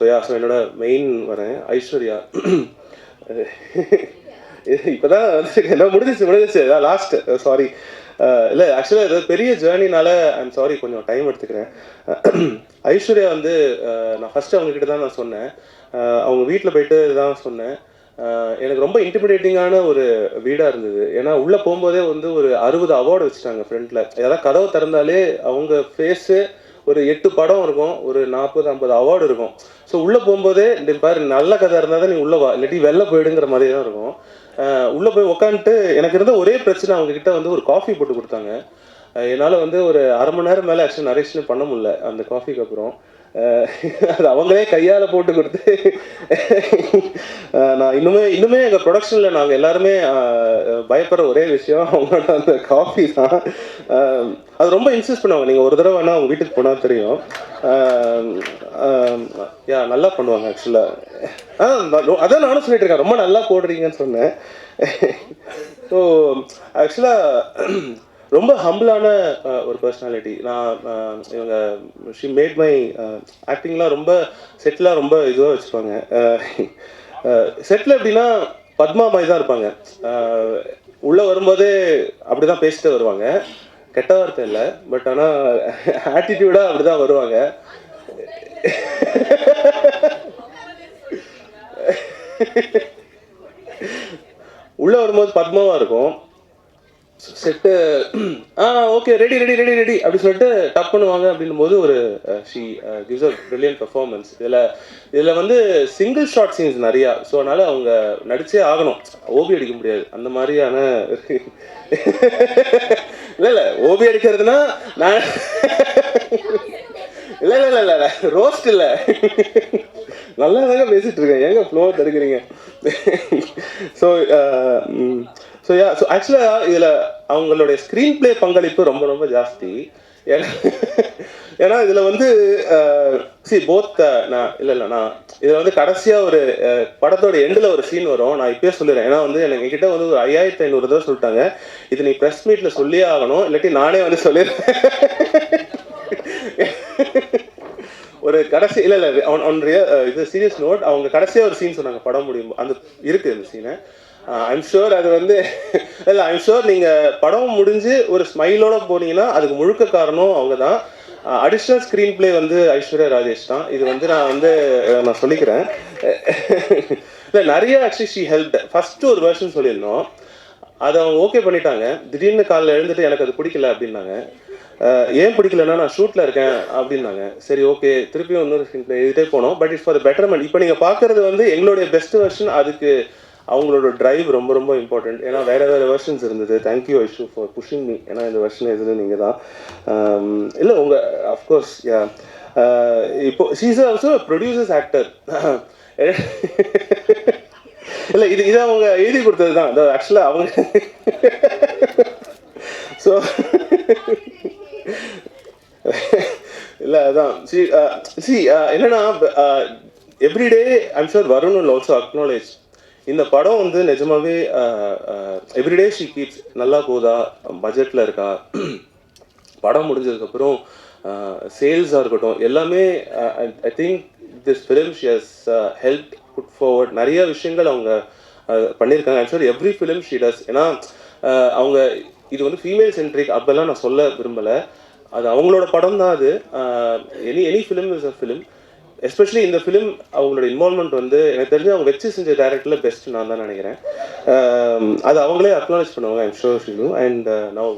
So yeah so என்னோட main வரேன். ஐஸ்வர்யா. இப்போதான் என்ன முடிஞ்சிச்சு முடிஞ்சிச்சு. லாஸ்ட் சாரி இல்லை ஆக்சுவலாக இது பெரிய ஜேர்னினால ஐம் சாரி கொஞ்சம் டைம் எடுத்துக்கிறேன். ஐஸ்வர்யா வந்து நான் ஃபஸ்ட்டு அவங்கக்கிட்ட தான் நான் சொன்னேன். அவங்க வீட்டில் போயிட்டு தான் சொன்னேன். எனக்கு ரொம்ப இன்டிமிடேட்டிங்கான ஒரு வீடாக இருந்தது. ஏன்னா உள்ளே போகும்போதே வந்து ஒரு அறுபது அவார்டு வச்சுட்டாங்க ஃப்ரண்ட்டில் ஏதாவது கதவை திறந்தாலே அவங்க ஃபேஸு ஒரு எட்டு படம் இருக்கும் ஒரு நாற்பது ஐம்பது அவார்டு இருக்கும். ஸோ உள்ளே போகும்போதே இந்த பாரு நல்ல கதை இருந்தால் தான் நீ உள்ளே வா இல்லாட்டி வெளில போயிடுங்கிற மாதிரி தான் இருக்கும். உள்ளே போய் உக்காந்துட்டு எனக்கு இருந்த ஒரே பிரச்சனை அவங்கக்கிட்ட வந்து ஒரு காஃபி போட்டு கொடுத்தாங்க. என்னால் வந்து ஒரு அரை மணி நேரம் மேலே ஆக்சுவலி நரேஷனே பண்ண முடியல அந்த காஃபிக்கு அப்புறம். அது அவங்களே கையால் போட்டு கொடுத்து நான் இன்னுமே இன்னுமே எங்கள் ப்ரொடக்ஷனில் நாங்கள் எல்லாருமே பயப்படுற ஒரே விஷயம் அவங்களோட அந்த காஃபி தான். அது ரொம்ப இன்சிஸ்ட் பண்ணுவாங்க. நீங்கள் ஒரு தடவை வேணால் அவங்க வீட்டுக்கு போனால் தெரியும். யா நல்லா பண்ணுவாங்க ஆக்சுவலாக ஆ அதான் நானும் சொல்லிட்டு இருக்கேன். ரொம்ப நல்லா போடுறீங்கன்னு சொன்னேன். ஸோ ஆக்சுவலாக ரொம்ப ஹம்பிளான ஒரு பர்சனாலிட்டி நான் இவங்க ஷி மேட் மை ஆக்டிங்லாம் ரொம்ப செட்டிலாக ரொம்ப இதுவாக வச்சுப்பாங்க. செட்டில் எப்படின்னா பத்மா மாதிரி தான் இருப்பாங்க. உள்ளே வரும்போதே அப்படி தான் பேசிட்டு வருவாங்க. கெட்ட வார்த்தை இல்லை பட் ஆனால் ஆட்டிடியூடாக அப்படி தான் வருவாங்க. உள்ளே வரும்போது பத்மாவாக இருக்கும். செட்டு ஆ okay ready ready ready ready அப்படின்னு சொல்லிட்டு டப் பண்ணுவாங்க அப்படின்னும் போது ஒரு she gives a brilliant performance இதில் இதில் வந்து சிங்கிள் ஷார்ட் சீன்ஸ் நிறையா. ஸோ அதனால் அவங்க நடிச்சே ஆகணும். ஓபி அடிக்க முடியாது. அந்த மாதிரியான இல்லை இல்லை ஓபி அடிக்கிறதுனா நான் இல்லை இல்லை இல்லை இல்லை ரோஸ்ட் இல்லை. நல்லா தாங்க பேசிகிட்டு இருக்கேன். ஏங்க ஃப்ளோ தடுக்கிறீங்க? ஸோ ஸோ யா ஸோ ஆக்சுவலாக இதில் அவங்களுடைய ஸ்க்ரீன் ப்ளே பங்களிப்பு ரொம்ப ரொம்ப ஜாஸ்தி. ஏன்னா ஏன்னா இதில் வந்து சி போத் நான் இல்லை இல்லை நான் இதில் வந்து கடைசியாக ஒரு படத்தோட எண்டில் ஒரு சீன் வரும். நான் இப்பயே சொல்லிடுறேன். ஏன்னா வந்து எனக்கு என்கிட்ட வந்து ஒரு ஐயாயிரத்தி ஐநூறு தடவை சொல்லிட்டாங்க. இது நீ ப்ரெஸ் மீட்டில் சொல்லியே ஆகணும். இல்லாட்டி நானே வந்து சொல்லிடுறேன். ஒரு கடைசி இல்லை இல்லை அவன் அவன் இது சீரியஸ் நோட் அவங்க கடைசியாக ஒரு சீன் சொன்னாங்க படம் முடியும் அந்த இருக்குது அந்த சீனை ஐம் ஷுர் அது வந்து இல்லை ஐம் ஷுர் நீங்கள் படம் முடிஞ்சு ஒரு ஸ்மைலோட போனீங்கன்னா அதுக்கு முழுக்க காரணம் அவங்க தான் அடிஷ்னல் ஸ்க்ரீன் ப்ளே வந்து ஐஸ்வர்யா ராஜேஷ் தான். இது வந்து நான் வந்து நான் சொல்லிக்கிறேன். இல்லை நிறைய ஆக்சுவலி ஷீ ஹெல்ப் ஃபஸ்ட்டு ஒரு வெர்ஷன் சொல்லியிருந்தோம். அதை அவங்க ஓகே பண்ணிட்டாங்க. திடீர்னு காலைல எழுந்துட்டு எனக்கு அது பிடிக்கல அப்படின்னாங்க. ஏன் பிடிக்கலன்னா நான் ஷூட்டில் இருக்கேன் அப்படின்னாங்க. சரி ஓகே திருப்பியும் இன்னொரு screen எழுதிட்டே போனோம். பட் இட்ஸ் ஃபார் பெட்டர்மெண்ட் இப்போ நீங்கள் பார்க்குறது வந்து எங்களுடைய பெஸ்ட் வெர்ஷன் அதுக்கு அவங்களோட டிரைவ் ரொம்ப ரொம்ப இம்பார்ட்டன்ட் ஏன்னா வேற வேற வெர்ஷன்ஸ் இருந்தது. Thank you Aishu for pushing me ஏன்னா இந்த வெர்ஷன் எதுன்னு நீங்கள் தான். இல்லை உங்கள் அஃப்கோர்ஸ் யா இப்போ ஷீஸ் ஆல்சோ ப்ரொடியூசர்ஸ் ஆக்டர் இல்லை இது இதை அவங்க எழுதி கொடுத்தது தான். ஆக்சுவலாக அவங்க ஸோ இல்லை அதான். சி சி uh, uh, என்னன்னா everyday I'm sure Varun will also acknowledge இந்த படம் வந்து நிஜமாவே எவ்ரிடே ஷீ கீப்ஸ் நல்லா போதா பட்ஜெட்டில் இருக்கா? படம் முடிஞ்சதுக்கப்புறம் சேல்ஸாக இருக்கட்டும் எல்லாமே I think this film she has help put forward நிறைய விஷயங்கள் அவங்க பண்ணியிருக்காங்க. I'm sure every film she does ஏன்னா அவங்க இது வந்து ஃபீமேல் சென்ட்ரிக் அப்பெல்லாம் நான் சொல்ல விரும்பலை. அது அவங்களோட படம் தான் அது any any film is a film especially இந்த ஃபிலிம் அவங்களோட இன்வால்மெண்ட் வந்து எனக்கு தெரிஞ்சு அவங்க வச்சு செஞ்ச டேரக்டரில் பெஸ்ட் நான் தான் நினைக்கிறேன். அது அவங்களே அக்னாலேஜ் பண்ணுவாங்க I'm sure film and now